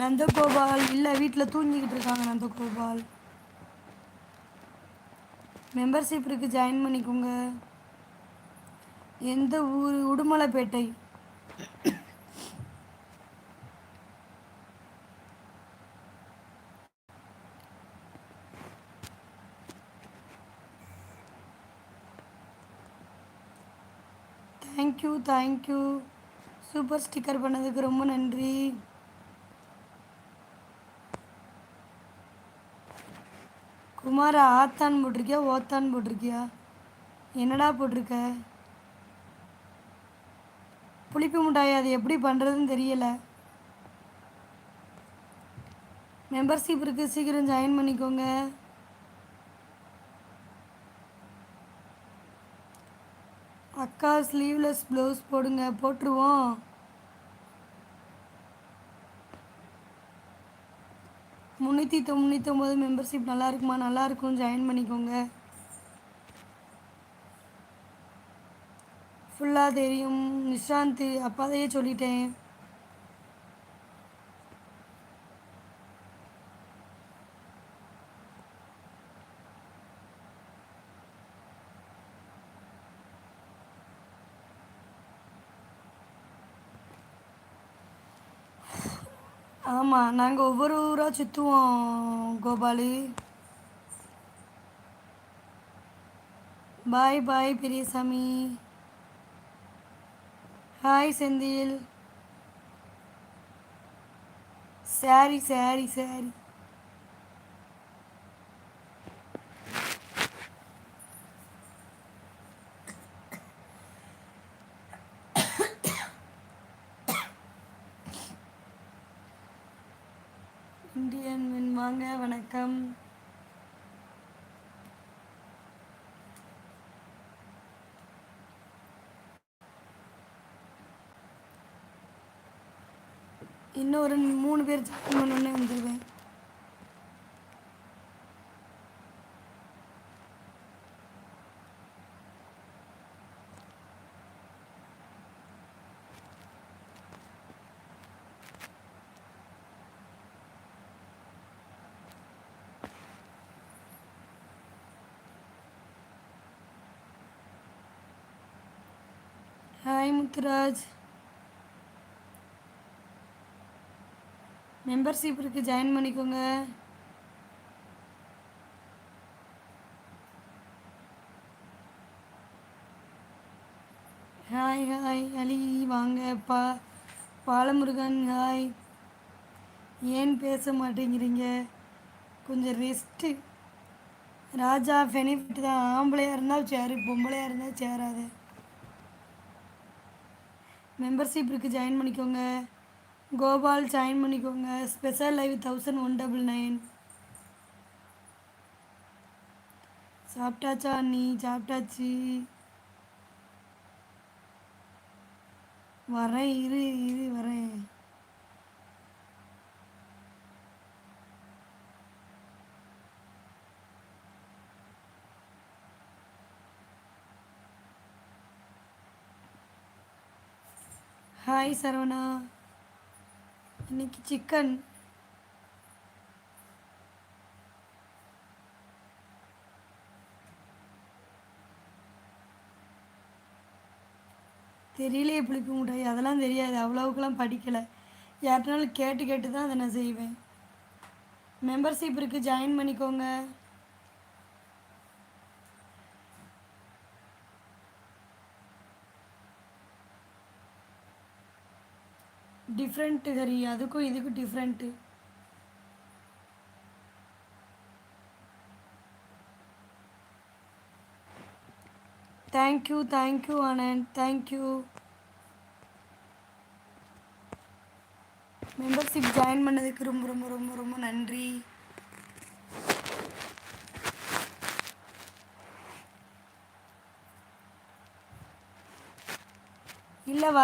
நந்தகோபால். இல்லை வீட்டில் தூங்கிக்கிட்டு இருக்காங்க நந்தகோபால். மெம்பர்ஷிப் இருக்குது ஜாயின் பண்ணிக்கோங்க. எந்த ஊர்? Udumalaipettai. Thank you thank you super sticker பண்ணதுக்கு ரொம்ப நன்றி. குமார் ஆத்தான் போட்டிருக்கியா ஓத்தான் போட்டிருக்கியா? என்னடா போட்டிருக்க? புளிப்பு மிட்டாய் அது எப்படி பண்ணுறதுன்னு தெரியலை. மெம்பர்ஷிப் இருக்குது சீக்கிரம் ஜாயின் பண்ணிக்கோங்க. அக்கா ஸ்லீவ்லெஸ் ப்ளவுஸ் போடுங்க போட்டுருவோம். முந்நூற்றி தொண்ணூத்தொம்பது மெம்பர்ஷிப் நல்லா இருக்குமா நல்லா இருக்கும் ஜாயின் பண்ணிக்கோங்க. ஃபுல்லாக தெரியும். நிஷாந்த் அப்பாதையே சொல்லிட்டேன். ஆமாம் நாங்கள் ஒவ்வொரு ஊராக சுற்றுவோம் Gopalu. Bye bye Periyasamy. Hi Senthil. Sorry sorry sorry Indian மின் வாங்க வணக்கம். இன்னும் ஒரு மூணு பேர் ஜாயின் பண்ணோன்னே வந்துடுவேன் ஹாய் முத்துராஜ் மெம்பர்ஷிப் இருக்குது ஜாயின் பண்ணிக்கோங்க. ஹாய் ஹாய் அலி வாங்க. பா பாலமுருகன் ஹாய் ஏன் பேச மாட்டேங்கிறீங்க? கொஞ்சம் ரெஸ்ட்டு ராஜா பெனிஃபிட் தான். ஆம்பளையாக இருந்தால் சேரு பொம்பளையாக இருந்தால் சேராது. மெம்பர்ஷிப் இருக்குது ஜாயின் பண்ணிக்கோங்க. கோபால் ஜாயின் பண்ணிக்கோங்க. Special live thousand one double nine சாப்பிட்டாச்சா நீ சாப்பிட்டாச்சு. வரேன் இரு இரு வரேன். ஹாய் சரவணா இன்னைக்கு சிக்கன் தெரியலையே புளிப்பு மிட்டாய். அதெல்லாம் தெரியாது. அவ்வளவுக்கெல்லாம் படிக்கலை. யார்கிட்டனாலும் கேட்டு கேட்டு தான் அதை நான் செய்வேன். மெம்பர்ஷிப் இருக்குது ஜாயின் பண்ணிக்கோங்க. டிஃப்ரெண்ட்டு ஹரி அதுக்கும் இதுக்கும் different thank you thank you Anand thank you membership join பண்ணதுக்கு ரொம்ப ரொம்ப ரொம்ப ரொம்ப நன்றி. இல்லை